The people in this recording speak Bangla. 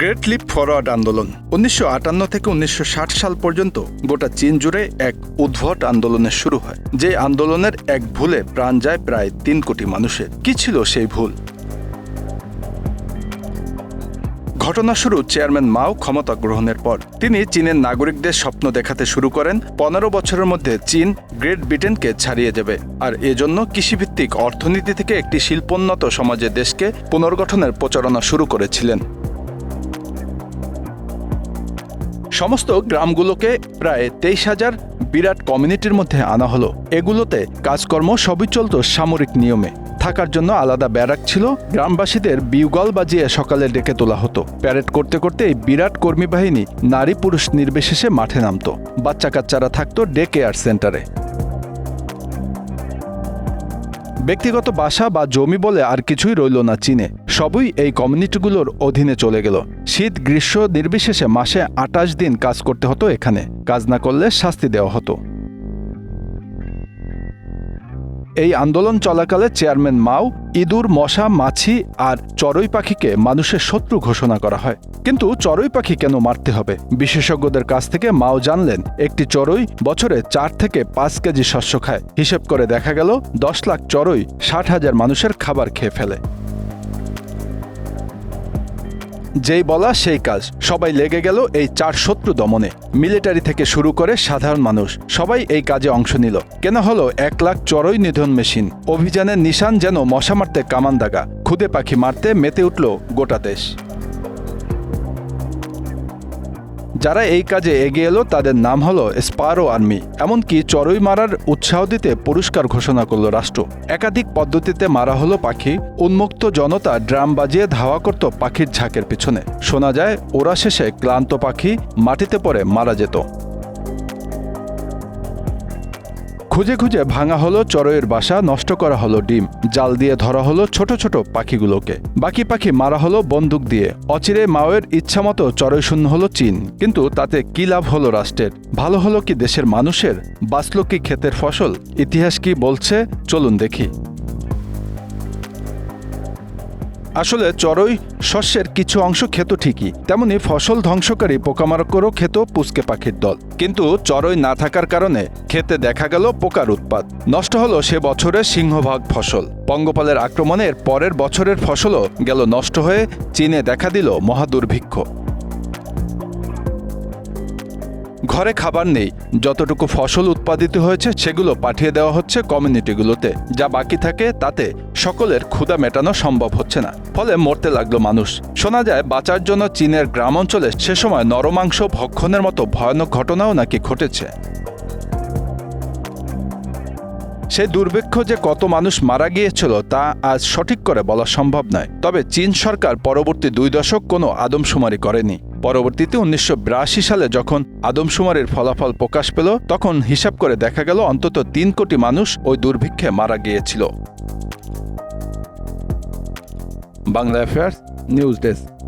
গ্রেট লিপ ফরওয়ার্ড আন্দোলন। উনিশশো আটান্ন থেকে উনিশশো ষাট সাল পর্যন্ত গোটা চীন জুড়ে এক উদ্ভট আন্দোলনের শুরু হয়, যে আন্দোলনের এক ভুলে প্রাণ যায় প্রায় তিন কোটি মানুষের। কি ছিল সেই ভুল? ঘটনা শুরু চেয়ারম্যান মাও ক্ষমতা গ্রহণের পর। তিনি চীনের নাগরিকদের স্বপ্ন দেখাতে শুরু করেন, পনেরো বছরের মধ্যে চীন গ্রেট ব্রিটেনকে ছাড়িয়ে যাবে। আর এজন্য কৃষিভিত্তিক অর্থনীতি থেকে একটি শিল্পোন্নত সমাজের দেশকে পুনর্গঠনের প্রচারণা শুরু করেছিলেন। সমস্ত গ্রামগুলোকে প্রায় তেইশ হাজার বিরাট কমিউনিটির মধ্যে আনা হলো। এগুলোতে কাজকর্ম সবই চলত সামরিক নিয়মে। থাকার জন্য আলাদা ব্যারাক ছিল। গ্রামবাসীদের বিউগল বাজিয়ে সকালে ডেকে তোলা হতো। প্যারেড করতে করতে এই বিরাট কর্মী বাহিনী নারী পুরুষ নির্বিশেষে মাঠে নামত। বাচ্চা কাচ্চারা থাকতো ডে কেয়ার সেন্টারে। ব্যক্তিগত বাসা বা জমি বলে আর কিছুই রইল না চীনে। সবই এই কমিউনিটিগুলোর অধীনে চলে গেল। শীত, গ্রীষ্ম, নির্বিশেষে মাসে আটাশ দিন কাজ করতে হতো এখানে। কাজ না করলে শাস্তি দেওয়া হতো। এই আন্দোলন চলাকালে চেয়ারম্যান মাও, ইঁদুর, মশা, মাছি আর চড়ুই পাখিকে মানুষের শত্রু ঘোষণা করা হয়। কিন্তু চড়ুই পাখি কেন মারতে হবে? বিশেষজ্ঞদের কাছ থেকে মাও জানলেন, একটি চড়ুই বছরে চার থেকে পাঁচ কেজি শস্য খায়। হিসেব করে দেখা গেল, দশ লাখ চড়ুই ষাট হাজার মানুষের খাবার খেয়ে ফেলে। যেই বলা সেই কাজ। সবাই লেগে গেল এই চার শত্রু দমনে। মিলিটারি থেকে শুরু করে সাধারণ মানুষ, সবাই এই কাজে অংশ নিল। কেন হলো এক লাখ চড়ই নিধন মেশিন। অভিযানের নিশান যেন মশা মারতে কামান দাগা। খুদে পাখি মারতে মেতে উঠল গোটা দেশ। যারা এই কাজে এগিয়ে এলো, তাদের নাম হলো স্পারো আর্মি। এমনকি চড়ুই মারার উৎসাহ দিতে পুরস্কার ঘোষণা করল রাষ্ট্র। একাধিক পদ্ধতিতে মারা হলো পাখি। উন্মুক্ত জনতা ড্রাম বাজিয়ে ধাওয়া করত পাখির ঝাঁকের পিছনে। শোনা যায়, ওরা শেষে ক্লান্ত পাখি মাটিতে পড়ে মারা যেত। খুঁজে খুঁজে ভাঙা হলো চড়ইয়ের বাসা, নষ্ট করা হলো ডিম, জাল দিয়ে ধরা হলো ছোট ছোট পাখিগুলোকে। বাকি পাখি মারা হলো বন্দুক দিয়ে। অচিরে মাওয়ের ইচ্ছামতো চড়ই শূন্য হলো চীন, কিন্তু তাতে কি লাভ হলো রাষ্ট্রের? ভালো হলো কি দেশের মানুষের? বাঁচল কি ক্ষেতের ফসল? ইতিহাস কি বলছে? চলুন দেখি। আসলে চড়ই শস্যের কিছু অংশ খেত ঠিকই, তেমনি ফসল ধ্বংসকারী পোকামাকড়ও খেত পুচকে পাখির দল। কিন্তু চড়ই না থাকার কারণে খেতে দেখা গেল পোকার উৎপাদ নষ্ট হলো সে বছরের সিংহভাগ ফসল। পঙ্গপালের আক্রমণের পরের বছরের ফসলও গেল নষ্ট হয়ে চীনে দেখা দিল মহাদুর্ভিক্ষ। ঘরে খাবার নেই। যতটুকু ফসল উৎপাদিত হয়েছে, সেগুলো পাঠিয়ে দেওয়া হচ্ছে কমিউনিটিগুলোতে। যা বাকি থাকে, তাতে সকলের ক্ষুধা মেটানো সম্ভব হচ্ছে না। ফলে মরতে লাগল মানুষ। শোনা যায়, বাঁচার জন্য চীনের গ্রাম অঞ্চলে সে সময় নরমাংস ভক্ষণের মতো ভয়ানক ঘটনাও নাকি ঘটেছে। সেই দুর্ভিক্ষ যে কত মানুষ মারা গিয়েছিল, তা আজ সঠিক করে বলা সম্ভব নয়। তবে চীন সরকার পরবর্তী দুই দশক কোনো আদমশুমারি করেনি। পরবর্তীতে উনিশশো বিরাশি সালে যখন আদমশুমারির ফলাফল প্রকাশ পেল, তখন হিসাব করে দেখা গেল অন্তত তিন কোটি মানুষ ওই দুর্ভিক্ষে মারা গিয়েছিল। Bangla affairs, news desk.